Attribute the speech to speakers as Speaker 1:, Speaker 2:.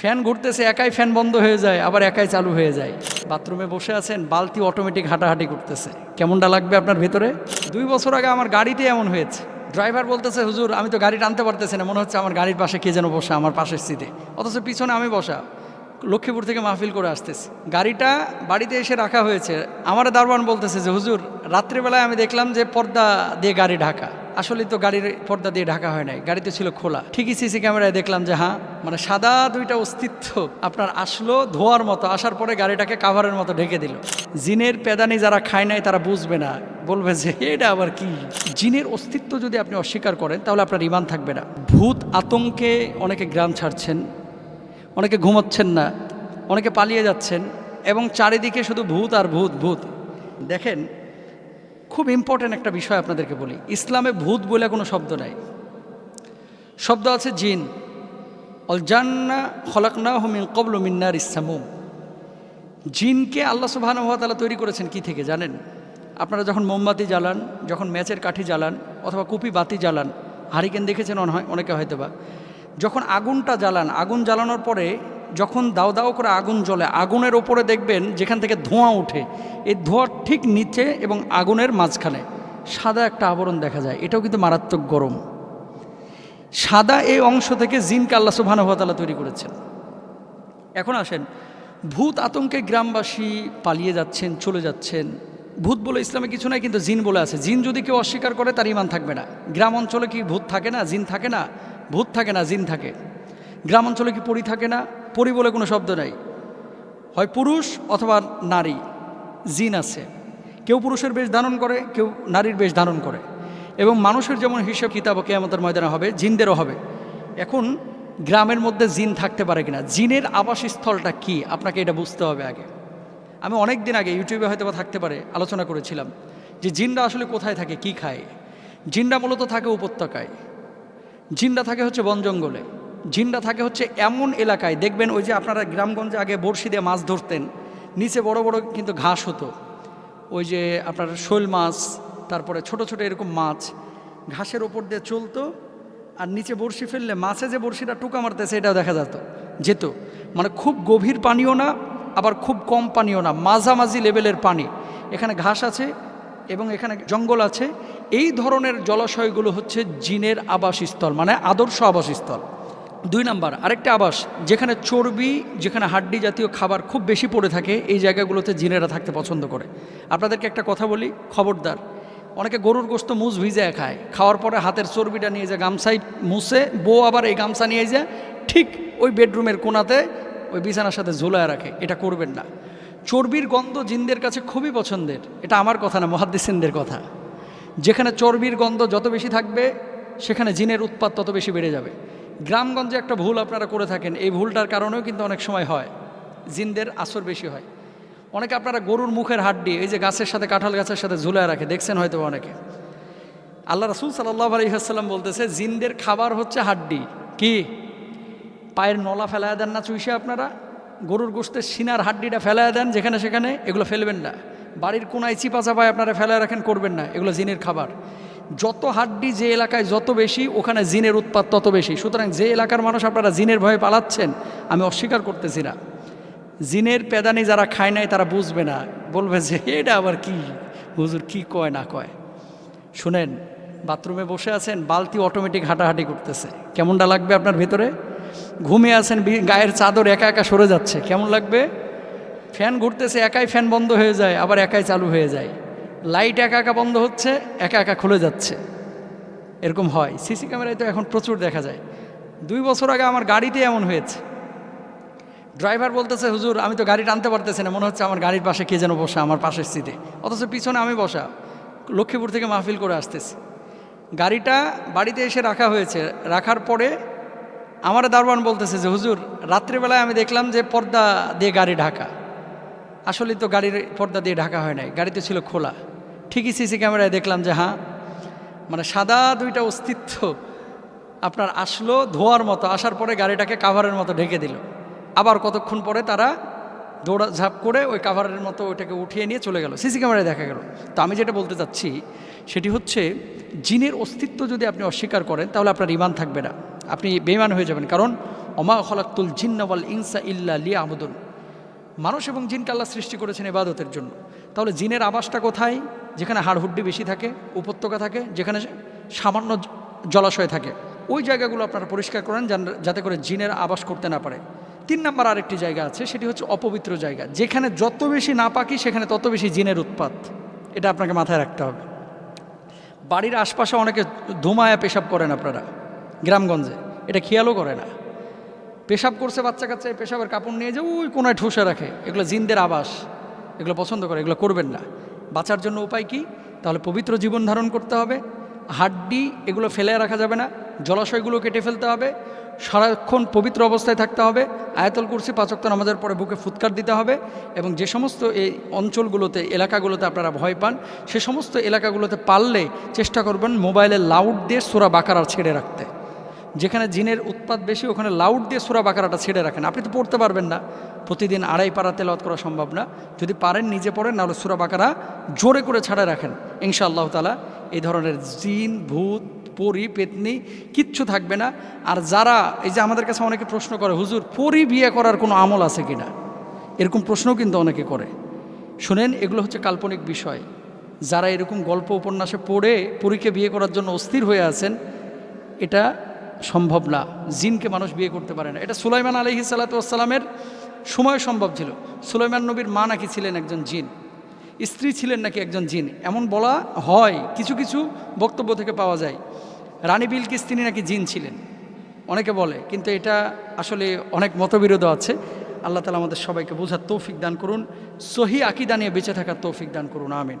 Speaker 1: Fan ঘুরতেছে, একাই fan বন্ধ হয়ে যায়, আবার একাই চালু হয়ে যায়। বাথরুমে বসে আছেন, বালতি অটোমেটিক হাঁটাহাঁটি করতেছে। কেমনটা লাগবে আপনার ভেতরে? দুই বছর আগে আমার গাড়িতে এমন হয়েছে। ড্রাইভার বলতেছে, হুজুর, আমি তো গাড়ি টানতে পারতেছি না। মনে হচ্ছে আমার গাড়ির পাশে কে যেন বসা, আমার পাশের সিটে অথচ পিছনে আমি বসা। লক্ষ্মীপুর থেকে মাহফিল করে আসতেছি। গাড়িটা বাড়িতে এসে রাখা হয়েছে। আমার দারোয়ান বলতেছে যে, হুজুর, রাত্রিবেলায় আমি দেখলাম যে পর্দা দিয়ে গাড়ি ঢাকা। আসলে তো গাড়ির পর্দা দিয়ে ঢাকা হয় নাই। গাড়িতে ছিল খোলা। ঠিকই সিসি ক্যামেরায় দেখলাম যে হ্যাঁ মানে সাদা দুইটা অস্তিত্ব আপনার আসলো ধোয়ার মতো। আসার পরে গাড়িটাকে কাভারের মতো ঢেকে দিল। জিনের পেদানি যারা খায় নাই তারা বুঝবে না। বলবে যে, এটা আবার কি? জিনের অস্তিত্ব যদি আপনি অস্বীকার করেন, তাহলে আপনার ইমান থাকবে না। ভূত আতঙ্কে অনেকে গ্রাম ছাড়ছেন। অনেকে ঘুমাচ্ছেন না, অনেকে পালিয়ে যাচ্ছেন এবং চারিদিকে শুধু ভূত আর ভূত ভূত। দেখেন, খুব ইম্পর্ট্যান্ট একটা বিষয় আপনাদেরকে বলি। ইসলামে ভূত বলে কোনো শব্দ নাই। শব্দ আছে জিন। অল জান্না খলাকনা হুমিন কবল মিন্নার ইসামুম জিনকে আল্লাহ সুবাহানুভাতালা তৈরি করেছেন কি থেকে জানেন? আপনারা যখন মোমবাতি জ্বালান, যখন ম্যাচের কাঠি জ্বালান অথবা কুপি বাতি জ্বালান, হারিকেন দেখেছেন অনেকে হয়তো বা যখন আগুনটা জ্বালান, আগুন জ্বালানোর পরে যখন দাও দাও করে আগুন জ্বলে, আগুনের ওপরে দেখবেন যেখান থেকে ধোঁয়া ওঠে, এই ধোঁয়ার ঠিক নিচে এবং আগুনের মাঝখানে সাদা একটা আবরণ দেখা যায়। এটাও কিন্তু মারাত্মক গরম। সাদা এই অংশ থেকে জিনকে আল্লাহ সুবাহানুভাতালা তৈরি করেছেন। এখন আসেন, ভূত আতঙ্কে গ্রামবাসী পালিয়ে যাচ্ছেন, চলে যাচ্ছেন। ভূত বলে ইসলামে কিছু নাই, কিন্তু জিন বলে আছে। জিন যদি কেউ অস্বীকার করে, তার ইমান থাকবে না। গ্রাম অঞ্চলে কি ভূত থাকে না, জিন থাকে না? ভূত থাকে না, জিন থাকে। গ্রাম অঞ্চলে কি পরি থাকে না? পরি বলে কোনো শব্দ নাই। হয় পুরুষ অথবা নারী, জিন আছে। কেউ পুরুষের বেশ ধারণ করে, কেউ নারীর বেশ ধারণ করে। এবং মানুষের যেমন হিসাব কিতাব কেয়ামতের ময়দানে হবে, জিনদেরও হবে। এখন গ্রামের মধ্যে জিন থাকতে পারে কিনা? জিনের আবাসস্থলটা কি? আপনাকে এটা বুঝতে হবে আগে। আমি অনেক দিন আগে ইউটিউবে হয়তো বা থাকতে পারে, আলোচনা করেছিলাম যে জিনরা আসলে কোথায় থাকে, কি খায়? জিনরা মূলত থাকে উপত্যকায়। জিনরা থাকে হচ্ছে বন জঙ্গলে। জিনরা থাকে হচ্ছে এমন এলাকায়, দেখবেন ওই যে আপনারা গ্রামগঞ্জে আগে বড়শি দিয়ে মাছ ধরতেন, নিচে বড় বড় কিন্তু ঘাস হতো। ওই যে আপনার শোল মাছ, তারপরে ছোট ছোট এরকম মাছ, ঘাসের ওপর দিয়ে চলতো, আর নিচে বড়শি ফেললে মাছে যে বড়শিটা টুকা মারতেছে, এটাও দেখা যেত যেত। মানে খুব গভীর পানিও না, আবার খুব কম পানিও না, মাঝামাঝি লেভেলের পানি। এখানে ঘাস আছে এবং এখানে জঙ্গল আছে এই ধরনের জলাশয়গুলো হচ্ছে জিনের আবাসস্থল মানে আদর্শ আবাসস্থল। দুই নাম্বার, আরেকটা আবাস, যেখানে চর্বি, যেখানে হাড্ডি জাতীয় খাবার খুব বেশি পড়ে থাকে, এই জায়গাগুলোতে জিনেরা থাকতে পছন্দ করে। আপনাদেরকে একটা কথা বলি, খবরদার, অনেকে গরুর গোস্ত মুজ ভিজায় খায়, খাওয়ার পরে হাতের চর্বিটা নিয়ে যায় গামছাই মুছে, বউ আবার এই গামছা নিয়ে যায়, ঠিক ওই বেডরুমের কোনাতে ওই বিছানার সাথে ঝোলায় রাখে, এটা করবেন না। চর্বির গন্ধ জিনদের কাছে খুবই পছন্দের, এটা আমার কথা না, মহাদ্দিসিনদের কথা। যেখানে চর্বির গন্ধ যত বেশি থাকবে, সেখানে জিনের উৎপাত তত বেশি বেড়ে যাবে। গ্রামগঞ্জে একটা ভুল আপনারা করে থাকেন, এই ভুলটার কারণেও কিন্তু অনেক সময় হয়। জিনদের আসর বেশি হয়। অনেকে আপনারা গরুর মুখের হাড্ডি, এই যে গাছের সাথে, কাঁঠাল গাছের সাথে ঝুলায় রাখে, দেখছেন হয়তো অনেকে। আল্লাহ রাসুল সাল্লাহ আলহিহাসাল্লাম বলতেছে, জিনদের খাবার হচ্ছে হাড্ডি। কি? পায়ের নলা ফেলায় দেন না চুইসে আপনারা? গরুর গোস্তের সিনার হাড্ডিটা ফেলায় দেন যেখানে সেখানে, এগুলো ফেলবেন না। বাড়ির কোনায় চিপা চাপায় আপনারা ফেলায় রাখেন, করবেন না। এগুলো জিনের খাবার। যত হাড্ডি যে এলাকায় যত বেশি, ওখানে জিনের উৎপাত তত বেশি। সুতরাং যে এলাকার মানুষ আপনারা জিনের ভয়ে পালাচ্ছেন, আমি অস্বীকার করতেছি না। জিনের পেদানি যারা খায় নাই, তারা বুঝবে না। বলবে যে, এটা আবার কি? হুজুর কি কয়, না কয়? শুনেন, বাথরুমে বসে আছেন, বালতি অটোমেটিক হাঁটাহাঁটি করতেছে। কেমনটা লাগবে আপনার ভেতরে? ঘুমিয়ে আছেন গায়ের চাদর একা একা সরে যাচ্ছে। কেমন লাগবে? ফ্যান ঘুরতেছে, একাই ফ্যান বন্ধ হয়ে যায়, আবার একাই চালু হয়ে যায়। লাইট একা একা বন্ধ হচ্ছে, একা একা খুলে যাচ্ছে। এরকম হয়। সিসি ক্যামেরায় তো এখন প্রচুর দেখা যায়। দুই বছর আগে আমার গাড়িতে এমন হয়েছে। ড্রাইভার বলতেছে, হুজুর, আমি তো গাড়ি টানতে পারতেছি না। মনে হচ্ছে আমার গাড়ির পাশে কে যেন বসা, আমার পাশের সিটে। অথচ পিছনে আমি বসা। লক্ষ্মীপুর থেকে মাহফিল করে আসতেছি। গাড়িটা বাড়িতে এসে রাখা হয়েছে। রাখার পরে আমার দারোয়ান বলতেছে যে, হুজুর, রাত্রিবেলায় আমি দেখলাম যে পর্দা দিয়ে গাড়ি ঢাকা। আসলে তো গাড়ির পর্দা দিয়ে ঢাকা হয় নাই, গাড়িতে ছিল খোলা। ঠিকই সিসি ক্যামেরায় দেখলাম যে হ্যাঁ মানে সাদা দুইটা অস্তিত্ব আপনার আসলো ধোয়ার মতো, আসার পরে গাড়িটাকে কাভারের মতো ঢেকে দিল। আবার কতক্ষণ পরে তারা দৌড়া ঝাঁপ করে ওই কাভারের মতো ওইটাকে উঠিয়ে নিয়ে চলে গেল। সিসি ক্যামেরায় দেখা গেল। তো আমি যেটা বলতে চাচ্ছি, সেটি হচ্ছে জিনের অস্তিত্ব যদি আপনি অস্বীকার করেন, তাহলে আপনার ইমান থাকবে না। আপনি বেইমান হয়ে যাবেন। কারণ অমা খলাক্তুল জিন্নাওয়াল ইনসা ইল্লা লিয়া আবুদুন মানুষ এবং জিনকে আল্লাহ সৃষ্টি করেছেন এবাদতের জন্য। তাহলে জিনের আবাসটা কোথায়? যেখানে হাড়হুড্ডি বেশি থাকে, উপত্যকা থাকে, যেখানে সামান্য জলাশয় থাকে। ওই জায়গাগুলো আপনারা পরিষ্কার করেন যাতে করে জিনের আবাস করতে না পারে। তিন নম্বর আরেকটি জায়গা আছে, সেটি হচ্ছে অপবিত্র জায়গা। যেখানে যত বেশি না পাকি সেখানে তত বেশি জিনের উৎপাত। এটা আপনাকে মাথায় রাখতে হবে। বাড়ির আশপাশে অনেকে ধুমায়া পেশাব করেন আপনারা, গ্রামগঞ্জে। এটা খেয়ালও করে না। পেশাব করছে বাচ্চা কাচ্চা পেশাবের কাপড় নিয়ে যে ওই কোনায় ঠুসে রাখে। এগুলো জিনদের আবাস। এগুলো পছন্দ করে, এগুলো করবেন না। বাঁচার জন্য উপায় কি? তাহলে পবিত্র জীবন ধারণ করতে হবে। হাড্ডি এগুলো ফেলে রাখা যাবে না। জলাশয়গুলো কেটে ফেলতে হবে। সারাক্ষণ পবিত্র অবস্থায় থাকতে হবে। আয়াতল কুরসি পাচক্ত নামাজের পরে বুকে ফুৎকার দিতে হবে এবং যে সমস্ত এই অঞ্চলগুলোতে, এলাকাগুলোতে আপনারা ভয় পান, সে সমস্ত এলাকাগুলোতে পারলে চেষ্টা করবেন মোবাইলে লাউড দিয়ে সোরা বাকারা ছেড়ে রাখতে। যেখানে জিনের উৎপাদ বেশি, ওখানে লাউড দিয়ে সুরা বাকারাটা ছেড়ে রাখেন। আপনি তো পড়তে পারবেন না। প্রতিদিন আড়াই পারা তেলাওয়াত করা সম্ভব না। যদি পারেন, নিজে পড়েন, নাহলে সুরা বাকারা জোরে করে ছাড়া রাখেন। ইনশা আল্লাহ তালা এই ধরনের জিন, ভূত, পরি, পেতনি কিচ্ছু থাকবে না। আর যারা, এই যে আমাদের কাছে অনেকে প্রশ্ন করে, হুজুর, পরি বিয়ে করার কোনো আমল আছে কিনা? এরকম প্রশ্নও কিন্তু অনেকে করে। শুনেন, এগুলো হচ্ছে কাল্পনিক বিষয়। যারা এরকম গল্প উপন্যাসে পড়ে, পরীকে বিয়ে করার জন্য অস্থির হয়ে আছেন, এটা সম্ভব না, জিনকে মানুষ বিয়ে করতে পারে না। এটা সুলাইমান আলহি সাল্লাতামের সময় সম্ভব ছিল। সুলাইমান নবীর মা নাকি ছিলেন একজন জিন, স্ত্রী ছিলেন নাকি একজন জিন। এমন বলা হয়, কিছু কিছু বক্তব্য থেকে পাওয়া যায়। রানী বিলকিস তিনি নাকি জিন ছিলেন, অনেকে বলে, কিন্তু এটা আসলে অনেক মতবিরোধ আছে। আল্লাহ তালা আমাদের সবাইকে বোঝার তৌফিক দান করুন, সহি আকিদা নিয়ে বেঁচে থাকার তৌফিক দান করুন, আমিন।